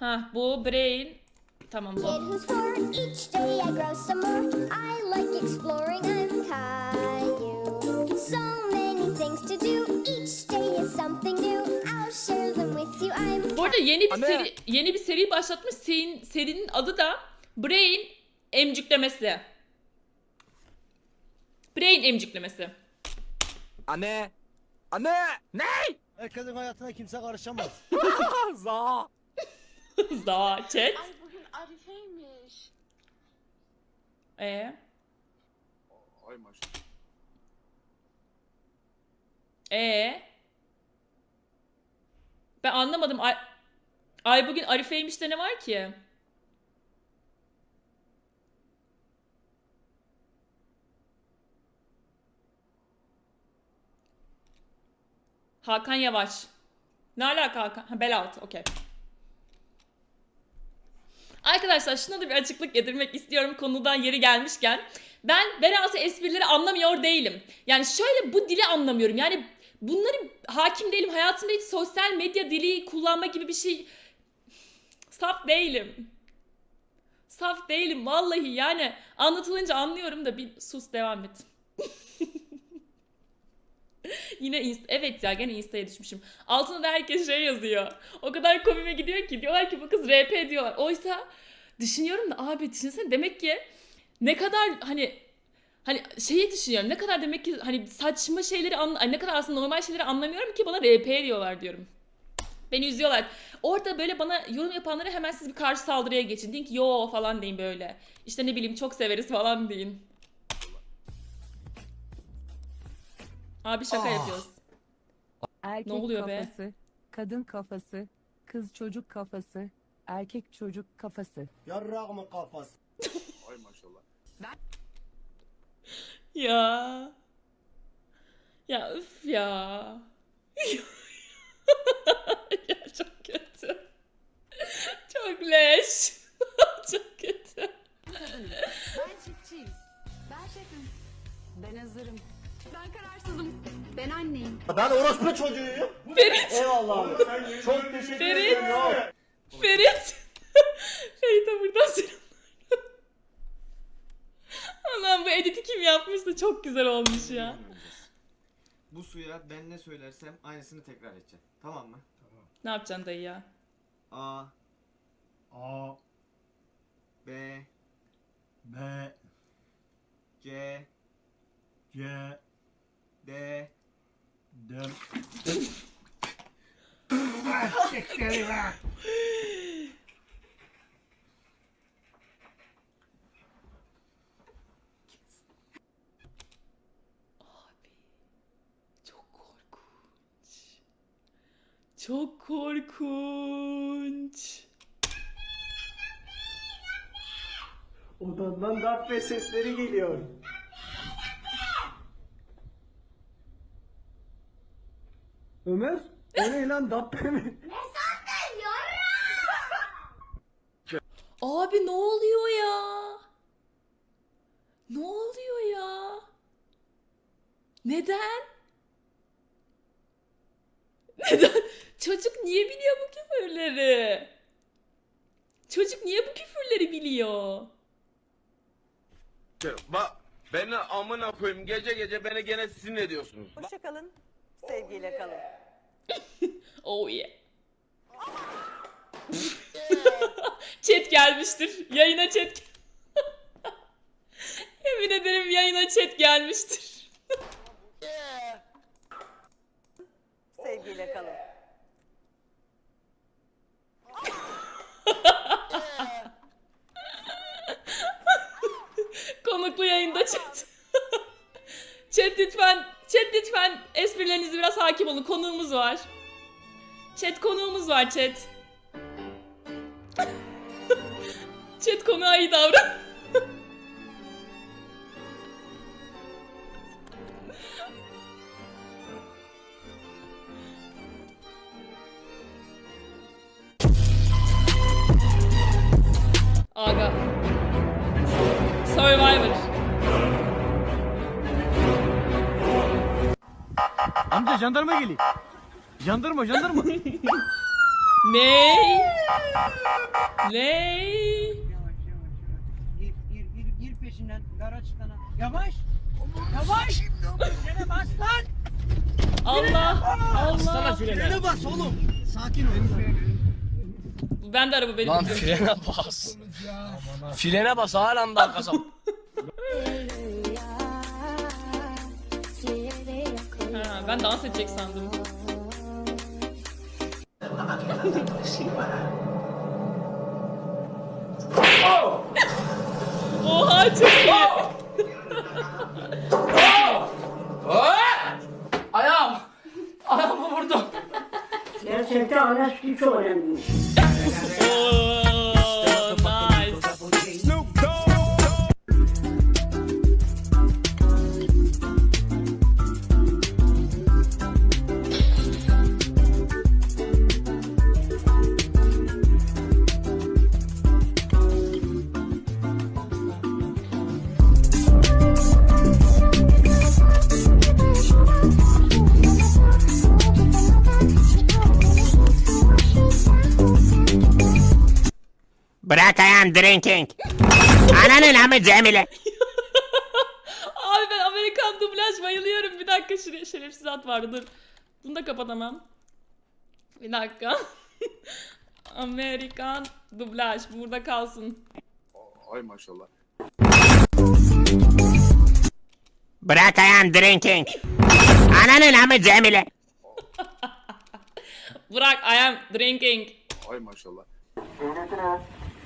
Ha bu brain. Tamam Kid bu. who's four, each day I grow some more. I like exploring, I'm Caillou. So many things to do, each day is something new. I'll share them with you, I'm Bu arada yeni bir Anne. seri yeni bir seri başlatmış. Serinin, serinin adı da Brain emcüklemesi. Brain emcüklemesi. Anne. Anne. Ne? Herkesin hayatına kimse karışamaz. Za. Za chat. Ay bugün Arife'ymiş. Ee, Ay maşallah. ee. Ben anlamadım. Ay, ay bugün Arife'ymiş de ne var ki? Hakan Yavaş. Ne alaka Hakan? Ha, bel altı. Okey. Arkadaşlar şuna da bir açıklık getirmek istiyorum konudan yeri gelmişken. Ben bel altı esprileri anlamıyor değilim. Yani şöyle bu dili anlamıyorum. Yani bunları hakim değilim. Hayatımda hiç sosyal medya dili kullanma gibi bir şey saf değilim. Saf değilim vallahi yani anlatılınca anlıyorum da bir sus devam et. Yine inst evet ya gene insta'ya düşmüşüm. Altına da herkes şey yazıyor. O kadar komime gidiyor ki diyorlar ki bu kız RP diyorlar. Oysa düşünüyorum da abi düşünsene demek ki ne kadar hani hani şeyi düşünüyorum. Ne kadar demek ki hani saçma şeyleri ay ne kadar aslında normal şeyleri anlamıyorum ki bana RP diyorlar diyorum. Beni üzüyorlar. Orada böyle bana yorum yapanlara hemen siz bir karşı saldırıya geçin. Deyin ki yo falan deyin böyle. İşte ne bileyim çok severiz falan deyin. Abi şaka Ah. yapıyoruz. Erkek Ne oluyor be? kafası, kadın kafası, kız çocuk kafası, erkek çocuk kafası. Yarrağımın kafası. Ay maşallah. Ya. Ya üf ya. ya çok kötü. Çok leş. çok kötü. Ben çiftçiyim. Ben şefim. Ben hazırım. Ben kararsızım. Ben anneyim. Ben orospu çocuğuyum. Ferit. Eyvallah abi. Çok teşekkür Ferit. ederim ya. Ferit. Ferit'e buradan selamlar. Allah'ım bu editi kim yapmışsa çok güzel olmuş ya. Bu suya ben ne söylersem aynısını tekrar edeceğim. Tamam mı? Ne yapacaksın dayı ya? A, A, B, B, C, C, D, D. Abi çok korkunç. Çok korkunç. Odandan darbe sesleri geliyor. Ömer, o ne lan dabbe mi? Abi ne oluyor ya? Ne oluyor ya? Neden? Neden? Çocuk niye biliyor bu küfürleri? Çocuk niye bu küfürleri biliyor? Bak beni amına koyayım gece gece beni gene sinir ediyorsunuz. Hoşçakalın. Sevgiyle kalın. Oh yeah. chat gelmiştir. Yayına chat. Yemin ederim yayına chat gelmiştir. Sevgiyle kalın. Esprilerinizi biraz hakim olun. Konuğumuz var. Chat konuğumuz var chat. chat konuğa iyi davran. Jandarma geliyor. Jandarma, jandarma. Ney? Ney? Gir gir gir gir peşinden. Gara çıkana. Yavaş. Yavaş. Frene bas lan. Allah Allah. Frene bas oğlum. Sakin ol. Ben de araba benim. Lan frene bas. Frene bas hala da kasap. Ha, ben dans edecek sandım. Oha çok iyi. Ayağım. Ayağımı vurdum. Gerçekten ana sütü çok önemli. Oo, Ayağım drinking. Ananın amı Cemile. Abi ben Amerikan dublaj bayılıyorum. Bir dakika şuraya şerefsiz at vardı dur. Bunu da kapatamam. Bir dakika. Amerikan dublaj burada kalsın. Ay maşallah. Bırak ayağım drinking. Ananın amı Cemile. Bırak I am drinking. Ay maşallah.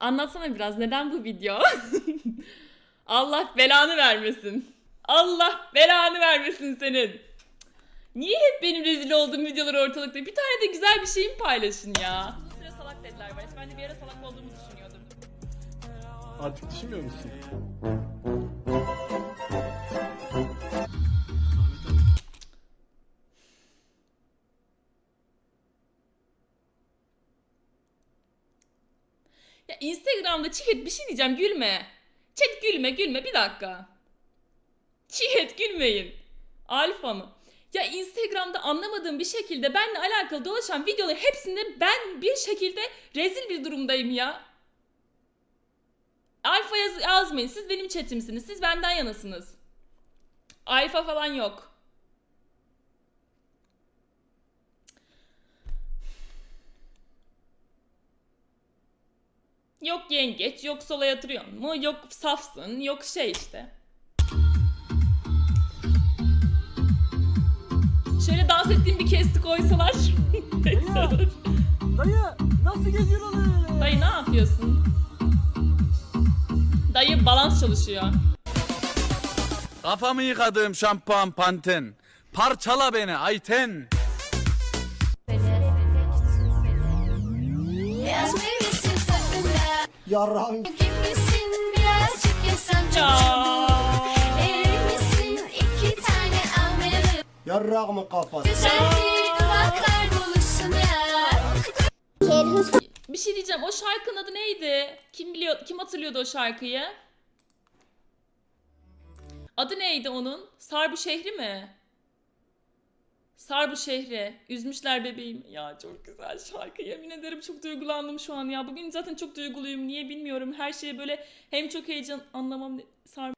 Anlatsana biraz neden bu video? Allah belanı vermesin. Allah belanı vermesin senin. Niye hep benim rezil olduğum videolar ortalıkta? Bir tane de güzel bir şeyimi paylaşın ya. Uzun süre salak dediler bana. Ben de bir ara salak olduğumu düşünüyordum. Artık düşünmüyor musun? Instagram'da Çiğet bir şey diyeceğim gülme. Chat gülme gülme bir dakika. Çiğet gülmeyin. Alfa mı? Ya Instagram'da anlamadığım bir şekilde benimle alakalı dolaşan videoların hepsinde ben bir şekilde rezil bir durumdayım ya. Alfa yaz- yazmayın. Siz benim chatimsiniz. Siz benden yanasınız. Alfa falan yok. Yok yengeç, yok sola yatırıyorsun mu, yok safsın, yok şey işte. Şöyle dans ettiğim bir kesti koysalar. Olur. Dayı nasıl geziyorsun öyle? Dayı ne yapıyorsun? Dayı balans çalışıyor. Kafamı yıkadığım şampuan panten. Parçala beni Ayten. Yarrağım. Kimlisin birazcık yesem misin iki tane almayalım Yarrağımın kafası. Güzel bir dudaklar buluşsun ya Bir şey diyeceğim. O şarkının adı neydi? Kim biliyor? Kim hatırlıyordu o şarkıyı? Adı neydi onun? Sarbu şehri mi? Sarbu şehri. Üzmüşler bebeğim. Ya çok güzel şarkı. Yemin ederim çok duygulandım şu an ya. Bugün zaten çok duyguluyum. Niye bilmiyorum. Her şeye böyle hem çok heyecan anlamam. Sarbu.